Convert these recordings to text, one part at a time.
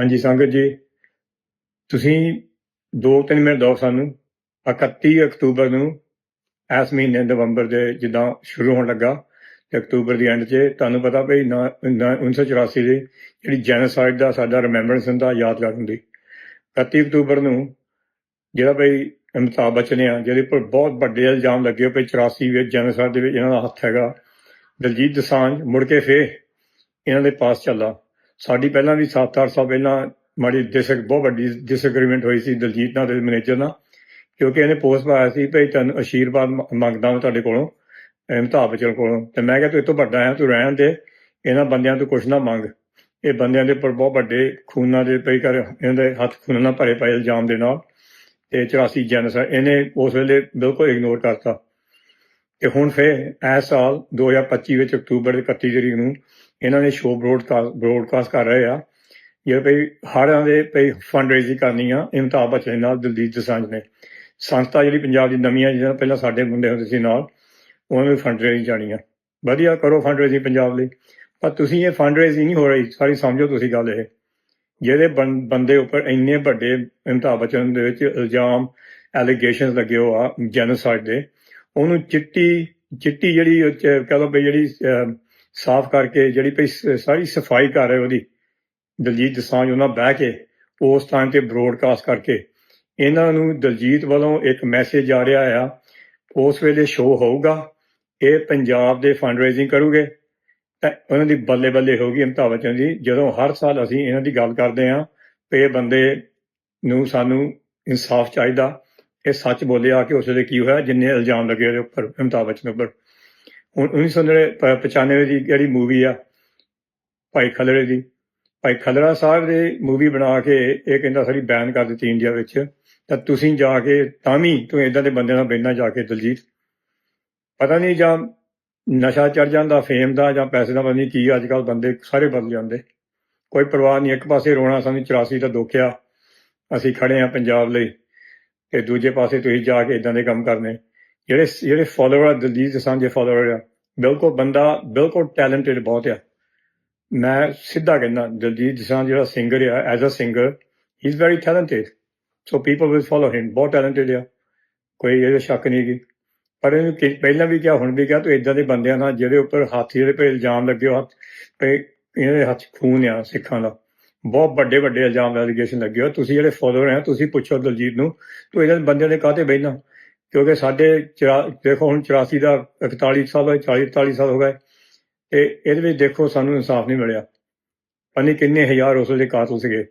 ਹਾਂਜੀ ਸੰਗਤ ਜੀ, ਤੁਸੀਂ 2-3 ਮਿੰਟ ਦਿਓ ਸਾਨੂੰ। 31 ਅਕਤੂਬਰ ਨੂੰ ਇਸ ਮਹੀਨੇ ਨਵੰਬਰ ਦੇ ਜਿੱਦਾਂ ਸ਼ੁਰੂ ਹੋਣ ਲੱਗਾ ਤੇ ਅਕਤੂਬਰ ਦੀ ਐਂਡ 'ਚ ਤੁਹਾਨੂੰ ਪਤਾ ਭਈ ਨਾ- ਨਾ- 1984 ਦੇ ਜਿਹੜੀ ਜੈਨੋਸਾਈਡ ਦਾ ਸਾਡਾ ਰਿਮੈਂਬਰੈਂਸ ਹੁੰਦਾ, ਯਾਦਗਾਰ ਹੁੰਦੀ। 31 ਅਕਤੂਬਰ ਨੂੰ ਜਿਹੜਾ ਭਈ ਅਮਿਤਾਭ ਬੱਚਨ ਆ, ਜਿਹਦੇ ਉੱਪਰ ਬਹੁਤ ਵੱਡੇ ਇਲਜ਼ਾਮ ਲੱਗੇ ਪਏ 84 ਵਿੱਚ ਜੈਨੋਸਾਈਡ ਦੇ ਵਿੱਚ, ਇਹਨਾਂ ਦਾ ਹੱਥ ਹੈਗਾ। ਦਲਜੀਤ ਦਸਾਂਝ ਮੁੜ ਕੇ ਫੇਰ ਇਹਨਾਂ ਦੇ ਪਾਸ ਚੱਲਾ। ਸਾਡੀ ਪਹਿਲਾਂ ਵੀ 7-8 ਸਾਲ ਪਹਿਲਾਂ ਮਾੜੀ ਡਿਸਕ ਬਹੁਤ ਵੱਡੀ ਡਿਸਐਗਰੀਮੈਂਟ ਹੋਈ ਸੀ ਦਲਜੀਤ ਨਾਲ ਤੇ ਮੈਨੇਜਰ ਨਾਲ, ਕਿਉਂਕਿ ਇਹਨੇ ਪੋਸਟ ਪਾਇਆ ਸੀ ਭਈ ਤੁਹਾਨੂੰ ਅਸ਼ੀਰਵਾਦ ਮੰਗਦਾ ਮੈਂ ਤੁਹਾਡੇ ਕੋਲੋਂ ਅਮਿਤਾਭ ਬੱਚਨ ਕੋਲੋਂ। ਤੇ ਮੈਂ ਕਿਹਾ ਤੂੰ ਇਹ ਤੋਂ ਵੱਡਾ ਹੈ ਤੂੰ ਰਹਿਣ ਦੇ, ਇਹਨਾਂ ਬੰਦਿਆਂ ਤੋਂ ਕੁਛ ਨਾ ਮੰਗ। ਇਹ ਬੰਦਿਆਂ ਦੇ ਉੱਪਰ ਬਹੁਤ ਵੱਡੇ ਖੂਨਾਂ ਦੇ ਪਈ ਕਰ ਇਹਨਾਂ ਦੇ ਹੱਥ ਖੂਨਾਂ ਨਾਲ ਭਰੇ ਪਏ ਇਲਜ਼ਾਮ ਦੇ ਨਾਲ। ਤੇ 84 ਜੈਨੋਸਾਈਡ ਇਹਨੇ ਉਸ ਵੇਲੇ ਬਿਲਕੁਲ ਇਗਨੋਰ ਕਰਤਾ। ਤੇ ਹੁਣ ਫੇਰ ਇਸ ਸਾਲ 2025 ਵਿੱਚ ਅਕਤੂਬਰ ਦੇ 31 ਤਰੀਕ ਨੂੰ ਇਹਨਾਂ ਨੇ ਸ਼ੋਅ ਬ੍ਰੋਡਕਾਸਟ ਬ੍ਰੋਡਕਾਸਟ ਕਰ ਰਹੇ ਆ। ਜਿਹੜੇ ਭਈ ਹੜਾਂ ਦੇ ਭਈ ਫੰਡ ਰੇਜ਼ਿੰਗ ਕਰਨੀ ਆ ਅਮਿਤਾਭ ਬੱਚਨ ਨਾਲ, ਦਲਜੀਤ ਦੋਸਾਂਝ ਨੇ। ਸੰਸਥਾ ਜਿਹੜੀ ਪੰਜਾਬ ਦੀ ਨਵੀਂ ਆ ਜਿਹਨਾਂ ਪਹਿਲਾਂ ਸਾਡੇ ਮੁੰਡੇ ਹੁੰਦੇ ਸੀ ਨਾਲ, ਉਹਨਾਂ ਨੂੰ ਫੰਡ ਰੇਜ਼ਿੰਗ ਜਾਣੀ ਆ। ਵਧੀਆ ਕਰੋ ਫੰਡ ਰੇਜ਼ਿੰਗ ਪੰਜਾਬ ਲਈ। ਪਰ ਤੁਸੀਂ ਇਹ ਫੰਡ ਰੇਜ਼ਿੰਗ ਨਹੀਂ ਹੋ ਰਹੀ, ਸਾਰੀ ਸਮਝੋ ਤੁਸੀਂ ਗੱਲ ਇਹ। ਜਿਹੜੇ ਬੰ- ਬੰਦੇ ਉੱਪਰ ਇੰਨੇ ਵੱਡੇ ਅਮਿਤਾਭ ਬੱਚਨ ਦੇ ਵਿੱਚ ਇਲਜ਼ਾਮ ਐਲੀਗੇਸ਼ਨਸ ਲੱਗੇ ਹੋ ਆ ਜੈਨੋਸਾਈਡ ਦੇ ਉਹਨੂੰ ਚਿੱਟੀ ਚਿੱਟੀ ਜਿਹੜੀ ਉਹ ਕਹਿ ਲਓ ਵੀ ਜਿਹੜੀ ਸਾਫ਼ ਕਰਕੇ ਜਿਹੜੀ ਭਈ ਸਾਰੀ ਸਫ਼ਾਈ ਕਰ ਰਹੇ ਉਹਦੀ, ਦਲਜੀਤ ਦਸਾਂਝ ਉਹਨਾਂ ਬਹਿ ਕੇ, ਉਸ ਟਾਈਮ ਤੇ ਬ੍ਰੋਡਕਾਸਟ ਕਰਕੇ, ਇਹਨਾਂ ਨੂੰ ਦਲਜੀਤ ਵੱਲੋਂ ਇੱਕ ਮੈਸੇਜ ਆ ਰਿਹਾ ਆ, ਉਸ ਵੇਲੇ ਸ਼ੋਅ ਹੋਊਗਾ, ਇਹ ਪੰਜਾਬ ਦੇ ਫੰਡ ਰੇਜ਼ਿੰਗ ਕਰੂਗੇ, ਤਾਂ ਉਹਨਾਂ ਦੀ ਬੱਲੇ ਬੱਲੇ ਹੋਊਗੀ ਅਮਿਤਾਭ ਬੱਚਨ ਦੀ, ਜਦੋਂ ਹਰ ਸਾਲ ਅਸੀਂ ਇਹਨਾਂ ਦੀ ਗੱਲ ਕਰਦੇ ਹਾਂ ਕਿ ਇਹ ਬੰਦੇ ਨੂੰ ਸਾਨੂੰ ਇਨਸਾਫ ਚਾਹੀਦਾ ਇਹ ਸੱਚ ਬੋਲਿਆ ਕਿ ਉਸ ਵੇਲੇ ਕੀ ਹੋਇਆ, ਜਿੰਨੇ ਇਲਜ਼ਾਮ ਲੱਗੇ ਉਹਦੇ ਉੱਪਰ ਅਮਿਤਾਭ ਬੱਚਨ ਉੱਪਰ। ਹੁਣ 1995 ਦੀ ਜਿਹੜੀ ਮੂਵੀ ਆ, ਭਾਈ ਖਲੜੇ ਦੀ, ਭਾਈ ਖਲੜਾ ਸਾਹਿਬ ਦੇ ਮੂਵੀ ਬਣਾ ਕੇ ਇਹ ਕਹਿੰਦਾ ਸਾਰੀ ਬੈਨ ਕਰ ਦਿੱਤੀ ਇੰਡੀਆ ਵਿੱਚ, ਤਾਂ ਤੁਸੀਂ ਜਾ ਕੇ ਤਾਂ ਵੀ ਤੂੰ ਇਦਾਂ ਦੇ ਬੰਦੇ ਨਾਲ ਬੈਠਣਾ ਜਾ ਕੇ ਦਲਜੀਤ। ਪਤਾ ਨਹੀਂ ਜਾਂ ਨਸ਼ਾ ਚੜ ਜਾਂਦਾ ਫੇਮ ਦਾ ਜਾਂ ਪੈਸੇ ਦਾ ਪਤਾ ਨਹੀਂ ਕੀ ਅੱਜ ਕੱਲ ਬੰਦੇ ਸਾਰੇ ਬਦਲ ਜਾਂਦੇ। ਕੋਈ ਪਰਵਾਹ ਨਹੀਂ, ਇੱਕ ਪਾਸੇ ਰੋਣਾ ਸਾਨੂੰ 84 ਦਾ ਦੁੱਖ ਆ, ਅਸੀਂ ਖੜੇ ਆ ਪੰਜਾਬ ਲਈ। ਤੇ ਦੂਜੇ ਪਾਸੇ ਤੁਸੀਂ ਜਾ ਕੇ ਇਦਾਂ ਦੇ ਕੰਮ ਕਰਨੇ। ਜਿਹੜੇ ਜਿਹੜੇ ਫਾਲੋਅਰ ਆ, ਦਲਜੀਤ ਸਾਂਝੇ ਫਾਲੋਅਰ ਆ, ਬਿਲਕੁਲ ਬੰਦਾ, ਬਿਲਕੁਲ ਟੈਲੈਂਟਡ ਬਹੁਤ ਆ। ਮੈਂ ਸਿੱਧਾ ਕਹਿੰਦਾ, ਦਲਜੀਤ ਦਸਾਂਝ ਜਿਹੜਾ ਸਿੰਗਰ ਆ as a singer he is very talented so people will follow him ਬਹੁਤ ਟੈਲੈਂਟਡ ਆ। ਕੋਈ ਇਹਦੇ ਸ਼ੱਕ ਨਹੀਂ ਕਿ ਪਰ ਇਹਨੂੰ ਪਹਿਲਾਂ ਵੀ ਕਿਹਾ, ਹੁਣ ਵੀ ਕਿਹਾ, ਤੂੰ ਇਦਾਂ ਦੇ ਬੰਦਿਆਂ ਨਾਲ ਜਿਹੜੇ ਉੱਪਰ ਹਾਥੀ ਦੇ ਪੇ ਇਲਜ਼ਾਮ ਲੱਗੇ ਹੋ, ਹੱਥ ਤੇ ਇਹਨਾਂ ਦੇ ਹੱਥ ਖੂਨ ਆ ਸਿੱਖਾਂ ਦਾ। ਬਹੁਤ ਵੱਡੇ ਵੱਡੇ ਇਲਜ਼ਾਮ ਐਲੀਗੇਸ਼ਨ ਲੱਗੇ ਹੋ ਤੁਸੀਂ ਜਿਹੜੇ ਫਾਲੋਅਰ ਆ, ਤੁਸੀਂ ਪੁੱਛੋ ਦਲਜੀਤ ਨੂੰ, ਤੂੰ ਇਹਨਾਂ ਬੰਦਿਆਂ ਦੇ ਕਾਹਤੇ ਬਹਿਣਾ ਕਿਉਂਕਿ ਸਾਡੇ ਦੇਖੋ ਹੁਣ 84 ਦਾ 41 ਸਾਲ ਹੋਏ 40 41 ਸਾਲ ਹੋ ਗਏ, ਤੇ ਇਹਦੇ ਵਿੱਚ ਦੇਖੋ ਸਾਨੂੰ ਇਨਸਾਫ ਨਹੀਂ ਮਿਲਿਆ। ਪਤਾ ਕਿੰਨੇ ਹਜ਼ਾਰ ਉਸ ਵੇਲੇ ਕਾਤਲ ਸੀਗੇ।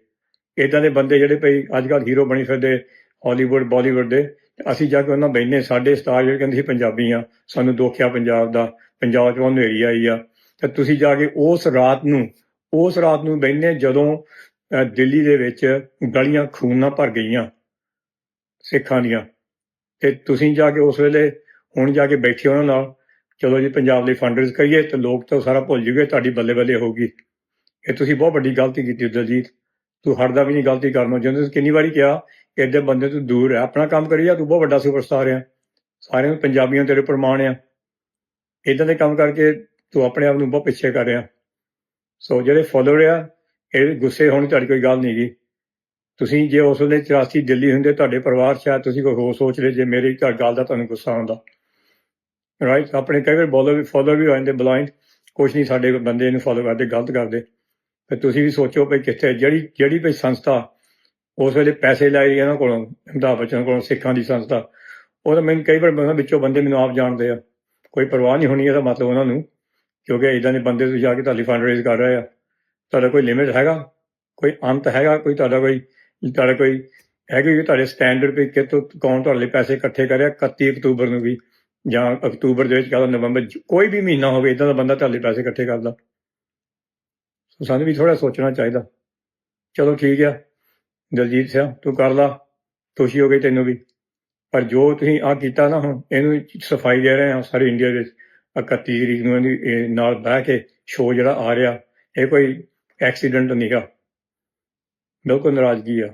ਇਦਾਂ ਦੇ ਬੰਦੇ ਜਿਹੜੇ ਭਈ ਅੱਜ ਕੱਲ੍ਹ ਹੀਰੋ ਬਣੀ ਫਿਰਦੇ ਹਾਲੀਵੁੱਡ ਬਾਲੀਵੁੱਡ ਦੇ ਅਸੀਂ ਜਾ ਕੇ ਉਹਨਾਂ ਬੈਠਨੇ ਸਾਡੇ ਸਟਾਰ ਜਿਹੜੇ ਕਹਿੰਦੇ ਸੀ ਪੰਜਾਬੀ ਆ, ਸਾਨੂੰ ਦੁੱਖ ਆ ਪੰਜਾਬ ਦਾ, ਪੰਜਾਬ ਚੋਂ ਹਨੇਰੀ ਆਈ ਆ। ਤੇ ਤੁਸੀਂ ਜਾ ਕੇ ਉਸ ਰਾਤ ਨੂੰ ਉਸ ਰਾਤ ਨੂੰ ਬਹਿੰਦੇ ਜਦੋਂ ਅਹ, ਦਿੱਲੀ ਦੇ ਵਿੱਚ ਗਲੀਆਂ ਖੂਨ ਨਾਲ ਭਰ ਗਈਆਂ ਸਿੱਖਾਂ ਦੀਆਂ। ਤੇ ਤੁਸੀਂ ਜਾ ਕੇ ਉਸ ਵੇਲੇ ਹੁਣ ਜਾ ਕੇ ਬੈਠੇ ਉਹਨਾਂ ਨਾਲ ਚਲੋ ਜੀ ਪੰਜਾਬ ਲਈ ਫੰਡਰਸ ਕਰੀਏ ਤੇ ਲੋਕ ਤਾਂ ਸਾਰਾ ਭੁੱਲ ਜੂਗੇ ਤੁਹਾਡੀ ਬੱਲੇ ਬੱਲੇ ਹੋਊਗੀ। ਇਹ ਤੁਸੀਂ ਬਹੁਤ ਵੱਡੀ ਗਲਤੀ ਕੀਤੀ ਦਲਜੀਤ। ਤੂੰ ਹਟਦਾ ਵੀ ਨਹੀਂ ਗਲਤੀ ਕਰਨੋਂ ਜਿੰਦੇ ਕਿੰਨੀ ਵਾਰੀ ਕਿਹਾ ਕਿ ਬੰਦੇ ਤੋਂ ਦੂਰ ਹੈ ਆਪਣਾ ਕੰਮ ਕਰੀ ਕਰੀਆ ਤੂੰ ਬਹੁਤ ਵੱਡਾ ਸੁਪਰਸਟਾਰ ਆ। ਸਾਰਿਆਂ ਨੂੰ ਪੰਜਾਬੀਆਂ ਤੇਰੇ ਪ੍ਰਮਾਣ ਆ। ਇਦਾਂ ਦੇ ਕੰਮ ਕਰਕੇ ਤੂੰ ਆਪਣੇ ਆਪ ਨੂੰ ਬਹੁਤ ਪਿੱਛੇ ਕਰ ਰਿਹਾ। ਸੋ ਜਿਹੜੇ ਫਾਲੋਅਰ ਆ, ਇਹ ਗੁੱਸੇ ਹੋਣ ਤੁਹਾਡੀ ਕੋਈ ਗੱਲ ਨਹੀਂ ਗੀ। ਤੁਸੀਂ ਜੇ ਉਸ ਵੇਲੇ 84 ਦਿੱਲੀ ਹੁੰਦੇ, ਤੁਹਾਡੇ ਪਰਿਵਾਰ ਸ਼ਾਇਦ ਤੁਸੀਂ ਕੋਈ ਹੋਰ ਸੋਚ ਸੋਚਦੇ ਜੇ ਮੇਰੀ ਘਰ ਗੱਲ ਦਾ ਤੁਹਾਨੂੰ ਗੁੱਸਾ ਆਉਂਦਾ। ਰਾਈਟ ਆਪਣੇ ਕਈ ਵਾਰ ਬੋਲੋ ਵੀ ਫਾਲੋਅਰ ਵੀ ਹੋ ਜਾਂਦੇ ਬਲਾਈਂਡ ਕੁਛ ਨਹੀਂ ਸਾਡੇ ਬੰਦੇ ਇਹਨੂੰ ਫਾਲੋ ਕਰਦੇ, ਗਲਤ ਕਰਦੇ। ਤੇ ਤੁਸੀਂ ਵੀ ਸੋਚੋ ਵੀ ਕਿੱਥੇ, ਜਿਹੜੀ ਜਿਹੜੀ ਵੀ ਸੰਸਥਾ ਉਸ ਵੇਲੇ ਪੈਸੇ ਲਾਏ ਇਹਨਾਂ ਕੋਲੋਂ ਅਮਿਤਾਭ ਬੱਚਨ ਕੋਲੋਂ, ਸਿੱਖਾਂ ਦੀ ਸੰਸਥਾ, ਉਹ ਤਾਂ ਮੈਨੂੰ ਕਈ ਵਾਰ ਬੰਦਾ ਵਿੱਚੋਂ ਬੰਦੇ ਮੈਨੂੰ ਆਪ ਜਾਣਦੇ ਆ। ਕੋਈ ਪਰਵਾਹ ਨਹੀਂ ਹੋਣੀ, ਇਹਦਾ ਮਤਲਬ ਉਹਨਾਂ ਨੂੰ। ਕਿਉਂਕਿ ਇਦਾਂ ਦੇ ਬੰਦੇ ਤੁਸੀਂ ਜਾ ਕੇ ਤੁਹਾਡੀ ਫੰਡ ਰੇਜ਼ ਕਰ ਰਹੇ ਆ। ਤੁਹਾਡਾ ਕੋਈ ਲਿਮਿਟ ਹੈਗਾ? ਕੋਈ ਅੰਤ ਹੈਗਾ? ਕੋਈ ਤੁਹਾਡਾ ਕੋਈ ਤੁਹਾਡਾ ਕੋਈ ਹੈਗੀ ਕਿ ਤੁਹਾਡੇ ਸਟੈਂਡਰਡ ਤੇ ਕਿਤੋਂ ਕੌਣ ਤੁਹਾਡੇ ਲਈ ਪੈਸੇ ਇਕੱਠੇ ਕਰਿਆ? 31 ਅਕਤੂਬਰ ਨੂੰ ਵੀ ਜਾਂ ਅਕਤੂਬਰ ਦੇ ਵਿੱਚ ਕਹਦਾ ਨਵੰਬਰ ਕੋਈ ਵੀ ਮਹੀਨਾ ਹੋਵੇ ਇਦਾਂ ਦਾ ਬੰਦਾ ਤੁਹਾਡੇ ਲਈ ਪੈਸੇ ਇਕੱਠੇ ਕਰਦਾ। ਸੋ ਸਾਨੂੰ ਵੀ ਥੋੜਾ ਸੋਚਣਾ ਚਾਹੀਦਾ। ਚਲੋ ਠੀਕ ਆ। ਦਲਜੀਤ ਸਿੰਘ ਤੂੰ ਕਰ ਲਾ। ਖੁਸ਼ੀ ਹੋ ਗਈ ਤੈਨੂੰ ਵੀ। ਪਰ ਜੋ ਤੁਸੀਂ ਆ ਕੀਤਾ ਨਾ ਹੁਣ, ਇਹਨੂੰ ਸਫ਼ਾਈ ਦੇ ਰਹੇ ਆ ਸਾਰੇ ਇੰਡੀਆ ਵਿੱਚ। 31 ਤਰੀਕ ਨੂੰ ਇਹਦੀ, ਇਹ ਨਾਲ ਬਹਿ ਕੇ ਸ਼ੋਅ ਜਿਹੜਾ ਆ ਰਿਹਾ, ਇਹ ਕੋਈ ਐਕਸੀਡੈਂਟ ਨਹੀਂਗਾ ਬਿਲਕੁਲ ਨਾਰਾਜ਼ਗੀ ਆ।